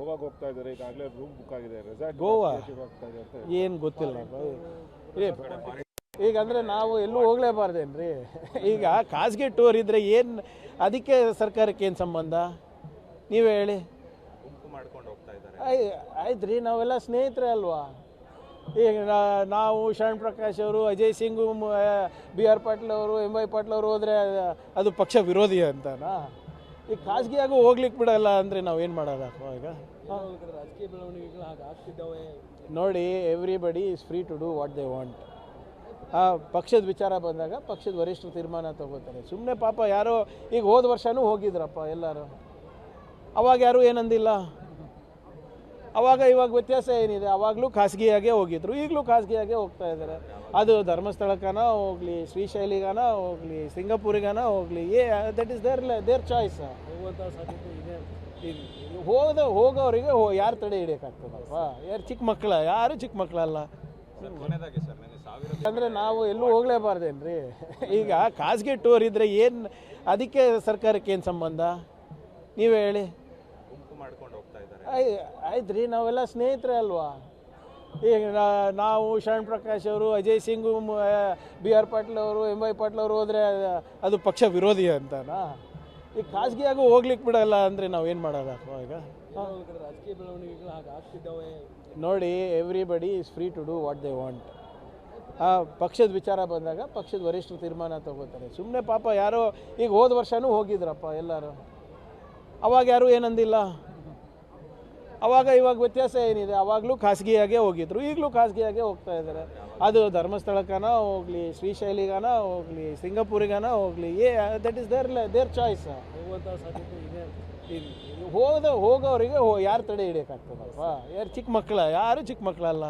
ಗೋವಾಗೆ ಹೋಗ್ತಾ ಇದ್ದಾರೆ. ಈಗಾಗಲೇ ರೂಮ್ ಬುಕ್ ಆಗಿದೆ. ರೆಸಾರ್ಟ್ ಗೋವಾ? ಹೋಗ್ತಾ ಅಂತ ಏನು ಗೊತ್ತಿಲ್ಲ ಏ ಈಗ ಅಂದರೆ ನಾವು ಎಲ್ಲೂ ಹೋಗ್ಲೇಬಾರ್ದೇನ್ರಿ? ಈಗ ಖಾಸಗಿ ಟೂರ್ ಇದ್ದರೆ ಏನು ಅದಕ್ಕೆ ಸರ್ಕಾರಕ್ಕೆ ಏನು ಸಂಬಂಧ? ನೀವೇ ಹೇಳಿ. ಆಯ್ ಆಯ್ತು ರೀ ನಾವೆಲ್ಲ ಸ್ನೇಹಿತರೆ ಅಲ್ವಾ? ಈಗ ನಾವು ಶರಣ್ ಪ್ರಕಾಶ್ ಅವರು ಅಜಯ್ ಸಿಂಗ್ ಬಿ ಆರ್ ಪಾಟೀಲ್ ಅವರು ಎಂ ವೈ ಪಾಟೀಲ್ ಅವರು ಹೋದರೆ ಅದು ಪಕ್ಷ ವಿರೋಧಿ ಅಂತನಾ? ಈಗ ಖಾಸಗಿಯಾಗೂ ಹೋಗ್ಲಿಕ್ಕೆ ಬಿಡಲ್ಲ ಅಂದರೆ ನಾವು ಏನು ಮಾಡೋದು? ಈಗ? ರಾಜಕೀಯ ಬೆಳವಣಿಗೆಗಳು ಹಾಗೆ ಆಗ್ತಿದ್ದಾವೆ ನೋಡಿ everybody is free to do what they want ಆ, ಪಕ್ಷದ ವಿಚಾರ ಬಂದಾಗ ಪಕ್ಷದ ವರಿಷ್ಠರು ತೀರ್ಮಾನ ತಗೋತಾರೆ. ಸುಮ್ಮನೆ ಪಾಪ ಯಾರೋ, ಈಗ ಹೋದ ವರ್ಷನೂ ಹೋಗಿದ್ರಪ್ಪ ಎಲ್ಲರೂ. ಅವಾಗ ಯಾರೂ ಏನಂದಿಲ್ಲ. ಅವಾಗ ಇವಾಗ ವ್ಯತ್ಯಾಸ ಏನಿದೆ? ಅವಾಗಲೂ ಖಾಸಗಿಯಾಗೇ ಹೋಗಿದ್ರು. ಈಗಲೂ ಖಾಸಗಿಯಾಗೇ ಹೋಗ್ತಾ ಇದ್ದಾರೆ. ಅದು ಧರ್ಮಸ್ಥಳಕ್ಕನ ಹೋಗಲಿ ಶ್ರೀಶೈಲಿಗನ ಹೋಗಲಿ ಸಿಂಗಾಪುರಿಗನ ಹೋಗಲಿ ಏ that is their their choice ಹೋದ ಹೋಗೋರಿಗೆ ಹೋ ಯಾರು ತಡೆ ಹಿಡಿಯೋಕ್ಕಾಗ್ತದಪ್ಪ ಯಾರು ಚಿಕ್ಕ ಮಕ್ಕಳ ಯಾರು ಚಿಕ್ಕ ಮಕ್ಕಳಲ್ಲ. ಅಂದರೆ ನಾವು ಎಲ್ಲೂ ಹೋಗ್ಲೇಬಾರ್ದೇನ್ರಿ? ಈಗ ಖಾಸಗಿ ಟೂರ್ ಇದ್ದರೆ ಏನು ಅದಕ್ಕೆ ಸರ್ಕಾರಕ್ಕೆ ಏನು ಸಂಬಂಧ? ನೀವೇ ಹೇಳಿ. ಆಯ್ ಆಯ್ತು ರೀ ನಾವೆಲ್ಲ ಸ್ನೇಹಿತರೆ ಅಲ್ವಾ? ಈಗ ನಾವು ಶರಣ್ ಪ್ರಕಾಶ್ ಅವರು ಅಜಯ್ ಸಿಂಗ್ ಬಿ ಆರ್ ಪಾಟೀಲ್ ಅವರು ಎಂ ವೈ ಪಾಟೀಲ್ ಅವರು ಹೋದರೆ ಅದು ಪಕ್ಷ ವಿರೋಧಿ ಅಂತನಾ? ಈಗ ಖಾಸಗಿಯಾಗೂ ಹೋಗ್ಲಿಕ್ಕೆ ಬಿಡಲ್ಲ ಅಂದರೆ ನಾವು ಏನು ಮಾಡೋದು ಈಗ? ರಾಜಕೀಯ ಬೆಳವಣಿಗೆಗಳು ಹಾಗೆ ಆಗ್ತಿದ್ದಾವೆ. ನೋಡಿ everybody is free to do what they want ಆ ಪಕ್ಷದ ವಿಚಾರ ಬಂದಾಗ ಪಕ್ಷದ ವರಿಷ್ಠರು ತೀರ್ಮಾನ ತಗೋತಾರೆ. ಸುಮ್ಮನೆ ಪಾಪ ಯಾರೋ ಈಗ ಹೋದ ವರ್ಷನೂ ಹೋಗಿದ್ರಪ್ಪ ಎಲ್ಲರೂ. ಅವಾಗ ಯಾರೂ ಏನಂದಿಲ್ಲ? ಅವಾಗ ಇವಾಗ ವ್ಯತ್ಯಾಸ ಏನಿದೆ? ಅವಾಗಲೂ ಖಾಸಗಿಯಾಗೇ ಹೋಗಿದ್ರು. ಈಗಲೂ ಖಾಸಗಿಯಾಗೇ ಹೋಗ್ತಾ ಇದ್ದಾರೆ. ಅದು ಧರ್ಮಸ್ಥಳಕ್ಕನ ಹೋಗಲಿ ಶ್ರೀಶೈಲಿಗನ ಹೋಗಲಿ ಸಿಂಗಾಪುರಿಗನ ಹೋಗಲಿ ಏ that is their their choice ಹೋದ ಹೋಗೋರಿಗೆ ಹೋ ಯಾರು ತಡೆ ಹಿಡಿಯೋಕ್ಕಾಗ್ತದಪ್ಪ ಯಾರು ಚಿಕ್ಕ ಮಕ್ಕಳ ಯಾರು ಚಿಕ್ಕ ಮಕ್ಕಳಲ್ಲ.